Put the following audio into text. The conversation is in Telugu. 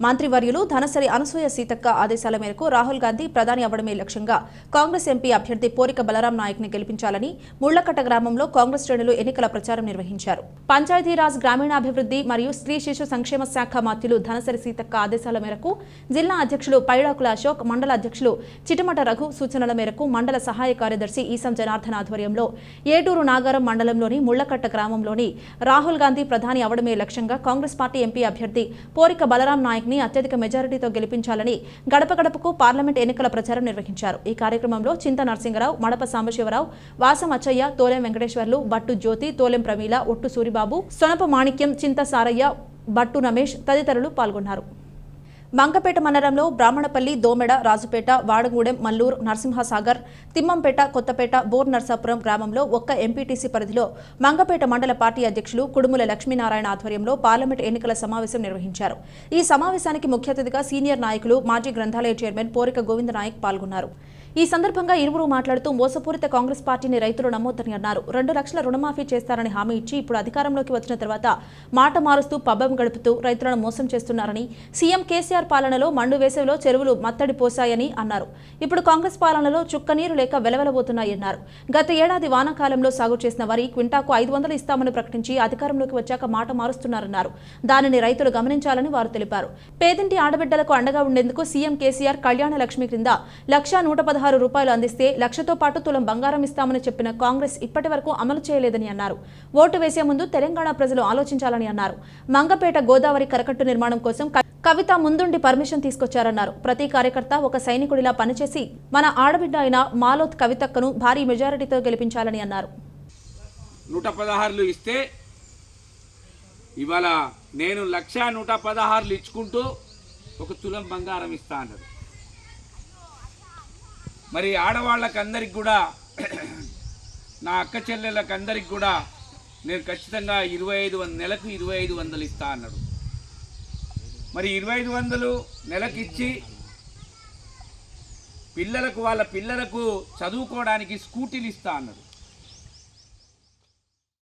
మంత్రివర్యులు ధనసరి అనసూయ సీతక్క ఆదేశాల మేరకు రాహుల్ గాంధీ ప్రధాని అవ్వడమే లక్ష్యంగా కాంగ్రెస్ ఎంపీ అభ్యర్థి పోరిక బలరాం నాయక్ని గెలిపించాలని ముళ్ళకట్ట గ్రామంలో కాంగ్రెస్ శ్రేణులు ఎన్నికల ప్రచారం నిర్వహించారు. పంచాయతీరాజ్ గ్రామీణాభివృద్ధి మరియు స్త్రీ శిశు సంక్షేమ శాఖ మంత్రులు ధనసరి సీతక్క ఆదేశాల మేరకు జిల్లా అధ్యక్షులు పైడాకుల అశోక్ మండల అధ్యక్షులు చిటమట రఘు సూచనల మేరకు మండల సహాయ కార్యదర్శి ఈసం జనార్దన్ ఆధ్వర్యంలో ఏటూరు నాగారం మండలంలోని ముళ్ళకట్ట గ్రామంలోని రాహుల్ గాంధీ ప్రధాని అవడమే లక్ష్యంగా కాంగ్రెస్ పార్టీ ఎంపీ అభ్యర్థి పోరిక బలరాం నాయక్ ని అత్యధిక మెజారిటీతో గెలిపించాలని గడప గడపకు పార్లమెంట్ ఎన్నికల ప్రచారం నిర్వహించారు. ఈ కార్యక్రమంలో చింత నరసింగరావు మడప సాంబశివరావు వాసం అచ్చయ్య తోలెం వెంకటేశ్వర్లు బట్టు జ్యోతి తోలెం ప్రమీల ఒట్టు సూరిబాబు సొనప మాణిక్యం చింత సారయ్య బట్టు రమేష్ తదితరులు పాల్గొన్నారు. మంగపేట మండలంలో బ్రాహ్మణపల్లి దోమెడ రాజుపేట వాడగూడెం మల్లూరు నరసింహసాగర్ తిమ్మంపేట కొత్తపేట బోర్ నర్సాపురం గ్రామంలో ఒక్క ఎంపీటీసీ పరిధిలో మంగపేట మండల పార్టీ అధ్యక్షులు కుడుముల లక్ష్మీనారాయణ ఆధ్వర్యంలో పార్లమెంట్ ఎన్నికల సమావేశం నిర్వహించారు. ఈ సమావేశానికి ముఖ్య అతిథిగా సీనియర్ నాయకులు మాజీ గ్రంథాలయ చైర్మన్ పోరిక గోవింద నాయక్ పాల్గొన్నారు. ఈ సందర్భంగా ఇరువురు మాట్లాడుతూ మోసపూరిత కాంగ్రెస్ పార్టీని రైతులు నమ్మొద్దని అన్నారు. రెండు లక్షల రుణమాఫీ చేస్తారని హామీ ఇచ్చి ఇప్పుడు అధికారంలోకి వచ్చిన తర్వాత మాట మారుస్తూ పబ్బం గడుపుతూ రైతులను మోసం చేస్తున్నారని సీఎం కేసీఆర్ పాలనలో మండు వేసవిలో చెరువులు మత్తడి పోశాయని అన్నారు. ఇప్పుడు కాంగ్రెస్ పాలనలో చుక్కనీరు లేక వెలవెలబోతున్నాయన్నారు గత ఏడాది వానాకాలంలో సాగు చేసిన వరి క్వింటాకు ఐదు వందలు ఇస్తామని ప్రకటించి అధికారంలోకి వచ్చాక మాట మారుస్తున్నారన్నారు. దానిని రైతులు గమనించాలని వారు తెలిపారు. పేదింటి ఆడబిడ్డలకు అండగా ఉండేందుకు సీఎం కేసీఆర్ కళ్యాణ లక్ష్మి క్రింద లక్ష నూట పదహారు రూపాయలు అందిస్తే లక్షతో పాటు తులం బంగారం ఇస్తామని చెప్పిన కాంగ్రెస్ ఇప్పటి వరకు అమలు చేయలేదని అన్నారు. ఓటు వేసే ముందు తెలంగాణ ప్రజలు ఆలోచించాలని అన్నారు. మంగపేట గోదావరి కరకట్టు నిర్మాణం కోసం కవిత ముందుండి పర్మిషన్ తీసుకొచ్చారన్నారు. ప్రతి కార్యకర్త ఒక సైనికుడిలా పనిచేసి మన ఆడబిడ్డ అయిన మాలోత్ కవితక్కను భారీ మెజారిటీతో గెలిపించాలని అన్నారు. నూట పదహారులు ఇస్తే ఇవాళ నేను లక్ష నూట పదహారులు ఇచ్చుకుంటూ ఒక తులం బంగారం ఇస్తా అన్నారు. మరి ఆడవాళ్ళకి అందరికి కూడా నా అక్క చెల్లెళ్ళకందరికి కూడా నేను ఖచ్చితంగా ఇరవై ఐదు వంద నెలకు ఇరవై ఐదు వందలు ఇస్తా అన్నాడు మరి ఇరవై ఐదు వందలు నెలకిచ్చి పిల్లలకు వాళ్ళ పిల్లలకు చదువుకోవడానికి స్కూటీలు ఇస్తా అన్నారు.